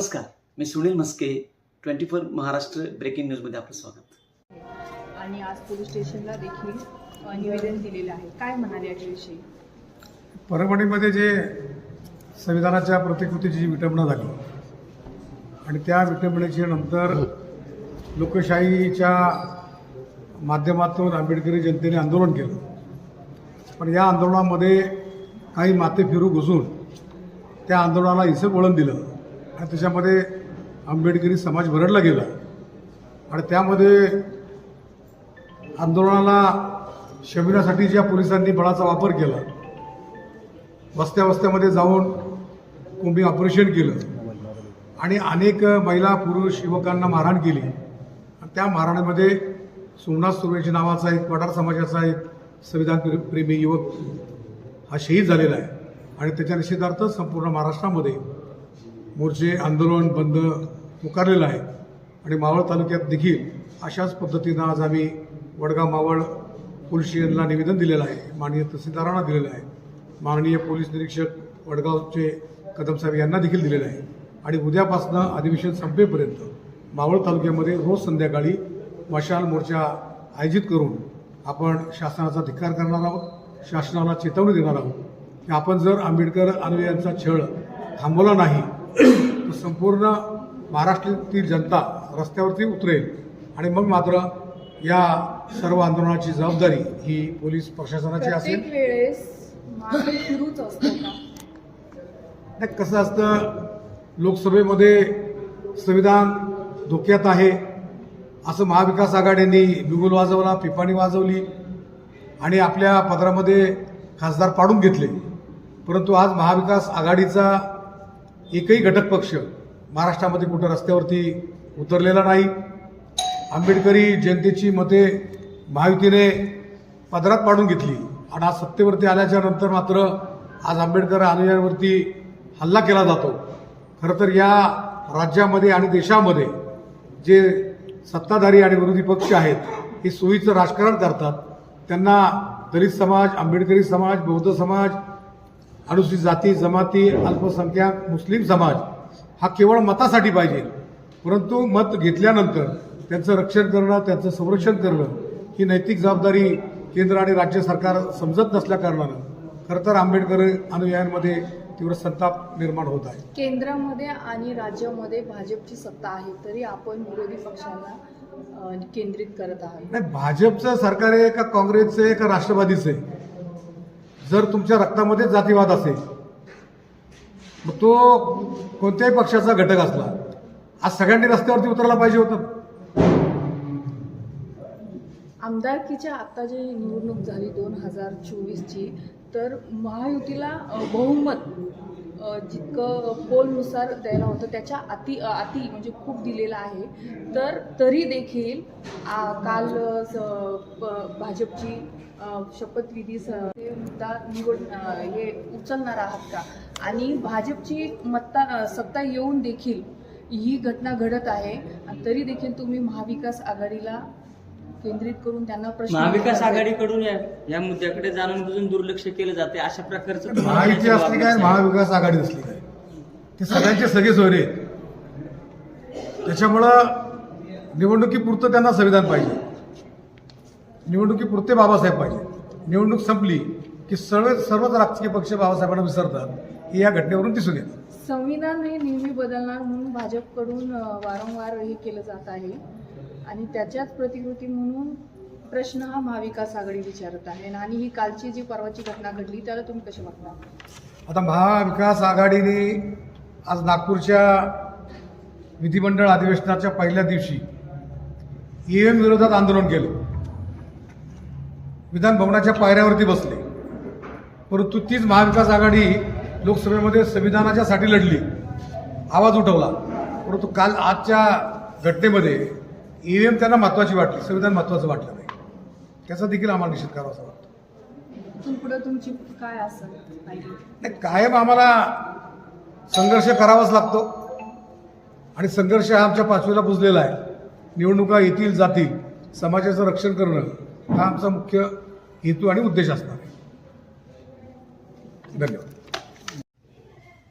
नमस्कार मी Sunil Mhaske twenty four Maharashtra breaking न्यूजमध्ये आपलं स्वागत. आणि आज पोलीस स्टेशनला देखील निवेदन दिलेलं आहे. काय म्हणाले याच्याविषयी? परभणीमध्ये जे संविधानाच्या प्रतिकृतीची जी विटंबना झाली आणि त्या विटंबनेच्या नंतर लोकशाहीच्या माध्यमातून आंबेडकरी जनतेने आंदोलन केलं. पण या आंदोलनामध्ये काही माते फिरू घुसून त्या आंदोलनाला इसं वळण दिलं. त्याच्यामध्ये आंबेडकरी समाज भरडला गेला. आणि त्यामध्ये आंदोलनाला शमिण्यासाठी ज्या पोलिसांनी बळाचा वापर केला वस्त्या वस्त्यामध्ये जाऊन कोंबी ऑपरेशन केलं. आणि अनेक महिला पुरुष युवकांना मारहाण केली. त्या मारहाणीमध्ये सोमनाथ सुर्वेची नावाचा एक पठार समाजाचा एक संविधान प्रेमी युवक हा शहीद झालेला आहे. आणि त्याच्या निषेधार्थ संपूर्ण महाराष्ट्रामध्ये मोर्चे आंदोलन बंद पुकारलेलं आहे. आणि मावळ तालुक्यात देखील अशाच पद्धतीनं आज आम्ही वडगाव मावळ पोलीस स्टेशनला निवेदन दिलेलं आहे. माननीय तहसीलदारांना दिलेलं आहे. माननीय पोलीस निरीक्षक वडगावचे कदम साहेब यांना देखील दिलेलं आहे. आणि उद्यापासनं अधिवेशन संपेपर्यंत मावळ तालुक्यामध्ये रोज संध्याकाळी मशाल मोर्चा आयोजित करून आपण शासनाचा धिक्कार करणार आहोत शासनाला चेतावणी देणार आहोत. की आपण जर आंबेडकर अनुयायांचा छळ थांबवला नाही संपूर्ण महाराष्ट्रातील जनता रस्त्यावरती उतरेल. आणि मग मात्र या सर्व आंदोलनाची जबाबदारी ही पोलीस प्रशासनाची असेल. नाही कसं असतं लोकसभेमध्ये संविधान धोक्यात आहे. असं महाविकास आघाडींनी बिगुल वाजवला पिपाणी वाजवली आणि आपल्या पदरामध्ये खासदार पाडून घेतले. परंतु आज महाविकास आघाडीचा एकही घटक पक्ष महाराष्ट्रामध्ये कुठं रस्त्यावरती उतरलेला नाही. आंबेडकरी जनतेची मते महायुतीने पदरात पाडून घेतली. आणि आज सत्तेवरती आल्याच्यानंतर मात्र आज आंबेडकर अनुयायांवरती हल्ला केला जातो. खरं तर या राज्यामध्ये आणि देशामध्ये जे सत्ताधारी आणि विरोधी पक्ष आहेत हे सोयीचं राजकारण करतात. त्यांना दलित समाज आंबेडकरी समाज बौद्ध समाज अनुसूचित जाती जमाती अल्पसंख्याक मुस्लिम समाज हा केवळ मतासाठी पाहिजे. परंतु मत घेतल्यानंतर त्यांचं रक्षण करणं त्यांचं संरक्षण करणं ही नैतिक जबाबदारी केंद्र आणि राज्य सरकार समजत नसल्या कारणानं खरं तर आंबेडकर अनुयायांमध्ये तीव्र संताप निर्माण होत आहे. केंद्रामध्ये आणि राज्यामध्ये भाजपची सत्ता आहे तरी आपण विरोधी पक्षांना केंद्रित करत आहात. नाही भाजपचं सरकार आहे का काँग्रेसचं आहे का राष्ट्रवादीचं आहे? जर तुमच्या रक्तामध्ये जातीवाद असेल मग तो कोणत्याही पक्षाचा घटक असला आज सगळ्यांनी रस्त्यावरती उतरायला पाहिजे होतं. आमदारकीच्या आता जी निवडणूक झाली दोन हजार चोवीसची तर महायुतीला बहुमत जितकं पोलनुसार द्यायला होतं त्याच्या अति अति म्हणजे खूप दिलेलं आहे. तर तरी देखील आ, काल स- प- भाजपची शपथविधी स- मुद्दा निवड हे उचलणार आहात का? आणि भाजपची मत्ता सत्ता येऊन देखील ही घटना घडत आहे. तरी देखील तुम्ही महाविकास आघाडीला केंद्रित करून त्यांना प्रश्न महाविकास. आघाडीकडून या या मुद्द्याकडे जाणून बुजून दुर्लक्ष केलं जाते. अशा प्रकारचं महायुती असली काय. महाविकास आघाडी असली काय? ते सगळ्यांचे सगळे सोयरे आहेत. त्याच्यामुळं निवडणुकीपुरतं त्यांना संविधान पाहिजे. निवडणुकीपुरते बाबासाहेब पाहिजे. निवडणूक संपली की सर्व सर्वच राजकीय पक्ष बाबासाहेबांना विसरतात. हे या घटनेवरून दिसून येतं. संविधान हे नेहमी बदलणार म्हणून भाजपकडून वारंवार हे केलं जात आहे. आणि त्याच्याच प्रतिकृती म्हणून प्रश्न हा महाविकास आघाडी विचारत आहे. आणि ही कालची जी परवाची घटना घडली त्याला तुम्ही कसे बघता? आता महाविकास आघाडीने आज नागपूरच्या विधिमंडळ अधिवेशनाच्या पहिल्या दिवशी ईव्हीएम विरोधात आंदोलन केलं. विधान भवनाच्या पायऱ्यावरती बसले. परंतु तीच महाविकास आघाडी लोकसभेमध्ये संविधानाच्यासाठी लढली. आवाज उठवला. परंतु काल आजच्या घटनेमध्ये ईव्हीएम त्यांना महत्त्वाची वाटली संविधान महत्त्वाचं वाटलं नाही. त्याचा देखील आम्हाला निषेध करावा असं वाटतं. तुमची काय नाही कायम आम्हाला संघर्ष करावाच लागतो. आणि संघर्ष हा आमच्या पाचवीला पुजलेला आहे. निवडणुका येतील जातील. समाजाचं रक्षण करणं हा आमचा मुख्य हेतू आणि उद्देश असणार आहे. धन्यवाद.